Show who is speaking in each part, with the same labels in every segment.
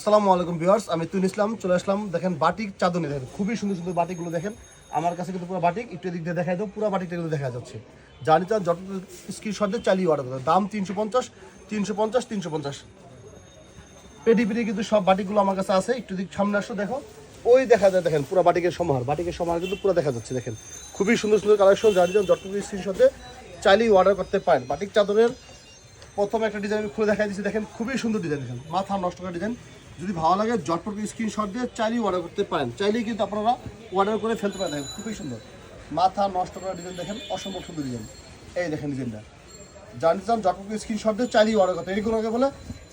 Speaker 1: আসসালামু আলাইকুম ভিউয়ার্স, আমি তুন ইসলাম, চলে আসলাম। দেখেন বাটিক চাদনি দেখেন, খুবই সুন্দর সুন্দর বাটিকগুলো দেখেন। আমার কাছে কিন্তু পুরো বাটিক, একটু এদিক দিয়ে দেখাই দাও পুরো বাটিকটা কিন্তু দেখা যাচ্ছে। জানি চান যত স্ক্রিনশট দিয়ে চালিয়ে অর্ডার করতে। দাম তিনশো পঞ্চাশ তিনশো পঞ্চাশ তিনশো পঞ্চাশ। পেডি পেডি কিন্তু সব বাটিকগুলো আমার কাছে আছে। একটু দিক সামনে আসো, দেখো। ওই দেখা যায়, দেখেন, পুরো বাটিকের সমাহার। বাটিকের সমাহার কিন্তু পুরো দেখা যাচ্ছে, দেখেন। খুবই সুন্দর সুন্দর কালেকশন জানি চান যতটুকু স্ক্রিনশটে চালিয়ে অর্ডার করতে পারেন। বাটিক চাদরের প্রথম একটা ডিজাইন খুলে দেখাই দিচ্ছি। দেখেন, খুবই সুন্দর ডিজাইন দেখেন। মাথা নষ্ট করা ডিজাইন যদি ভালো লাগে, জটপট স্ক্রিনশট দিয়ে চাইলেই অর্ডার করতে পারেন। চাইলেই কিন্তু আপনারা অর্ডার করে ফেলতে পারেন। দেখেন, খুবই সুন্দর। মাথা নষ্ট করা ডিজাইন দেখেন, অসম্ভব সুন্দর ডিজাইন এই দেখেন ডিজাইনটা জানি চান জটপট স্ক্রিনশট দিয়ে চাইলেই অর্ডার করতে এইগুলোকে বলে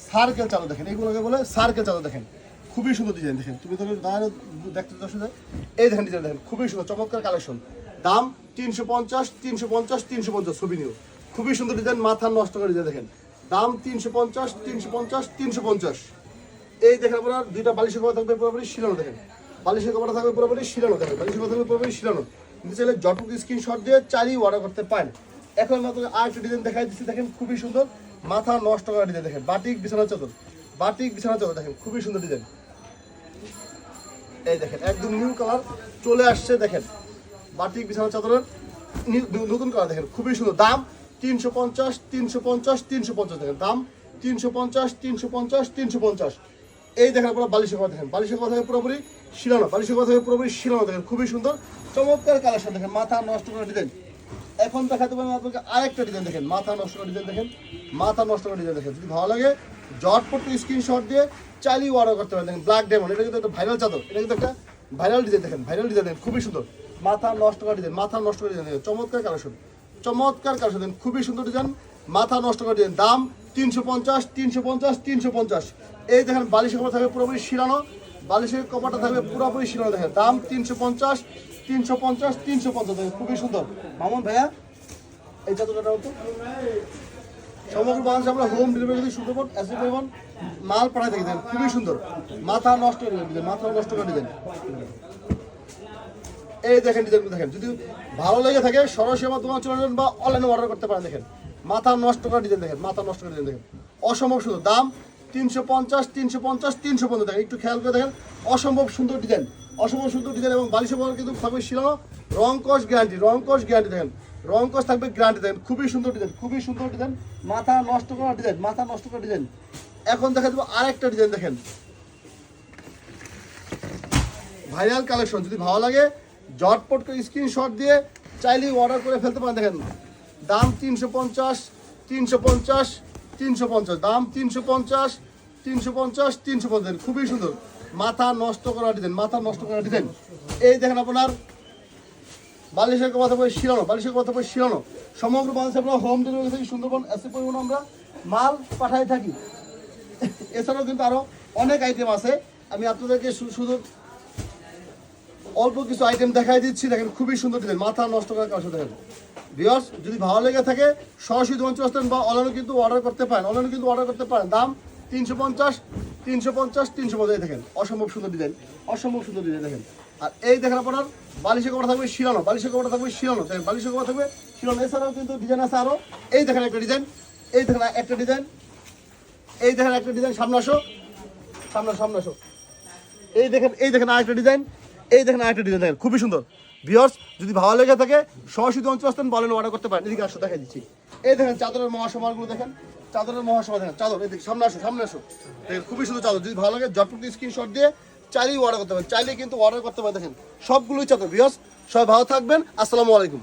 Speaker 1: সার্কেল চালু দেখেন। এইগুলোকে বলে সার্কেল চালু দেখেন। খুবই সুন্দর ডিজাইন দেখেন। তুমি তো দাঁড়ানো দেখতে দশ এই দেখেন ডিজাইন দেখেন। খুবই সুন্দর, চমৎকার কালেকশন দাম তিনশো পঞ্চাশ তিনশো পঞ্চাশ তিনশো পঞ্চাশ, ছবি নিও খুবই সুন্দর ডিজাইন মাথা নষ্ট করে ডিজাইন দেখেন। দাম তিনশো পঞ্চাশ তিনশো পঞ্চাশ তিনশো পঞ্চাশ। এই দেখেন আপনার দুইটা বালিশের কভার থাকবে পুরোপুরি শিলানো দেখেন। বালিশের কভার থাকবে পুরোপুরি শিলানো দেখেন। বালিশের কভার থাকবে পুরোপুরি শিলানো কিন্তু চাইলে যতটুকু স্ক্রিনশট দিয়ে চালিয়ে অর্ডার করতে পারেন। এখন মাত্র আর একটা ডিজাইন দেখাই দিচ্ছি, দেখেন খুবই সুন্দর। মাথা নষ্ট করা ডিজাইন দেখেন। বাটিক বিছানা চাদর বাটিক বিছানা চাদর দেখেন, খুবই সুন্দর ডিজাইন এই দেখেন, একদম নিউ কালার চলে আসছে, দেখেন। বাটিক বিছানা চাদরের নতুন কালার দেখেন, খুবই সুন্দর। দাম তিনশো পঞ্চাশ তিনশো পঞ্চাশ তিনশো পঞ্চাশ, দেখেন, দাম তিনশো পঞ্চাশ তিনশো পঞ্চাশ তিনশো পঞ্চাশ। এই দেখেন আপনারা বালিশের কথা দেখেন। বালিশের কথা পুরোপুরি শিলানো বালিশের কথা পুরোপুরি শিলানো দেখেন, খুবই সুন্দর। চমৎকার কালেকশন দেখেন, মাথা নষ্ট করা ডিজাইন এখন দেখাতে পারেন আপনাকে আরেকটা ডিজাইন দেখেন, মাথা নষ্ট করা ডিজাইন দেখেন, মাথা নষ্ট করা ডিজাইন দেখেন। যদি ভালো লাগে জটপট স্ক্রিনশট দিয়ে চালিয়ে অর্ডার করতে পারেন। দেখেন ব্ল্যাক ডায়মন্ড এটা কিন্তু একটা ভাইরাল চাদর, এটা কিন্তু একটা ভাইরাল ডিজাইন দেখেন ভাইরাল ডিজাইন দেখেন, খুবই সুন্দর। মাথা নষ্ট করা ডিজাইন মাথা নষ্ট করা ডিজাইন চমৎকার কালেকশন চমৎকার কালেকশন খুবই সুন্দর ডিজাইন মাথা নষ্ট করা ডিজাইন দাম তিনশো পঞ্চাশ তিনশো পঞ্চাশ তিনশো পঞ্চাশ। এই দেখেন, বালিশের কপার থাকবে পুরোপুরি শিরানো বালিশের কপারটা থাকবে পুরোপুরি শিরানো দেখেন। দাম তিনশো পঞ্চাশ তিনশো পঞ্চাশ তিনশো পঞ্চাশ, দেখেন, খুবই সুন্দর। মামুন ভাইয়া, এই চাদরটা তো সমগ্র বাংলাদেশে আমরা হোম ডেলিভারি যদি সুন্দরবন এসে পরিমাণ মাল পাঠাই থাকি দেখেন খুবই সুন্দর। মাথা নষ্ট করে দিবেন মাথা নষ্ট করে দিবেন এই দেখেন, ডিজাইনগুলো দেখেন। যদি ভালো লেগে থাকে, সরাসরি আমার দোকান চলে যাবেন বা অনলাইনে অর্ডার করতে পারেন, দেখেন। মাথা নষ্ট করা ডিজাইন দেখেন, মাথা নষ্ট করা ডিজাইন দেখেন। অসম্ভব সুন্দর। দাম তিনশো পঞ্চাশ তিনশো পঞ্চাশ তিনশো পঞ্চাশ। দেখেন, একটু খেয়াল করে দেখেন, অসম্ভব সুন্দর ডিজাইন অসম্ভব সুন্দর ডিজাইন এবং বালিশের বল কিন্তু থাকবে শিলানো রং গ্যারান্টি রং গ্যারান্টি দেখেন। রং থাকবে গ্যারান্টি দেখেন, খুবই সুন্দর ডিজাইন খুবই সুন্দর ডিজাইন মাথা নষ্ট করা ডিজাইন মাথা নষ্ট করা ডিজাইন এখন দেখা দেবো আরেকটা ডিজাইন দেখেন। ভাইরাল কালেকশন যদি ভালো লাগে, জটপট করে স্ক্রিনশট দিয়ে চাইলেই অর্ডার করে ফেলতে পারেন দেখেন। দাম তিনশো পঞ্চাশ তিনশো পঞ্চাশ তিনশো পঞ্চাশ, দাম তিনশো পঞ্চাশ তিনশো পঞ্চাশ তিনশো পঞ্চাশ। খুবই সুন্দর। মাথা নষ্ট করা ডিজাইন, মাথা নষ্ট করা ডিজাইন। এই দেখেন আপনার বালিশের কথা বলে শিরানো বালিশের কথা বলে শিরানো সমগ্র বাংলাদেশে আমরা হোম ডেলিভারি থেকে সুন্দরবন এসে পরিমাণ আমরা মাল পাঠাই থাকি। এছাড়াও কিন্তু আরও অনেক আইটেম আছে। আমি আপনাদেরকে শুধু অল্প কিছু আইটেম দেখাই দিচ্ছি। দেখেন, খুবই সুন্দর ডিজাইন মাথা নষ্ট করার কাজ দেখেন। ভিওর্স যদি ভালো লেগে থাকে, সরাসরি চলে আসতেন বা অনলাইনে কিন্তু অর্ডার করতে পারেন। অনলাইনে কিন্তু অর্ডার করতে পারেন। দাম তিনশো পঞ্চাশ তিনশো পঞ্চাশ তিনশো পঞ্চাশ দেখেন। অসম্ভব সুন্দর ডিজাইন অসম্ভব সুন্দর ডিজাইন দেখেন। আর এই দেখেন আপনার, বালিশের কপড়া থাকবে শিরানো বালিশের কপড়া থাকবে শিরানো দেখেন, বালিশের কপড়া থাকবে শিরানো এছাড়াও কিন্তু ডিজাইন আছে আরও এই দেখেন একটা ডিজাইন এই দেখেন একটা ডিজাইন এই দেখেন একটা ডিজাইন সামনে আসো। সামনে সামনে আসো। এই দেখেন এই দেখেন আরেকটা ডিজাইন এই দেখেন আরেকটা ডিজাইন দেখেন, খুবই সুন্দর। ভিওর্স যদি ভালো লেগে থাকে, সরাসরি অঞ্চল আসতেন বলেন অর্ডার করতে পারেন। এদিকে আসো দেখা দিচ্ছি। এই দেখেন চাদরের মহাসমারগুলো দেখেন। চাদরের মহাসভা দেখেন, চাদর, এদিকে, সামনে আসো সামনে আসো। দেখেন, খুবই সুন্দর চাদর। যদি ভালো লাগে জটপট স্ক্রিনশট দিয়ে চাইলেই অর্ডার করতে পারেন। চাইলে কিন্তু অর্ডার করতে পারেন। দেখেন, সবগুলোই চাদর ভিওর্স সবাই ভালো থাকবেন। আসসালামু আলাইকুম।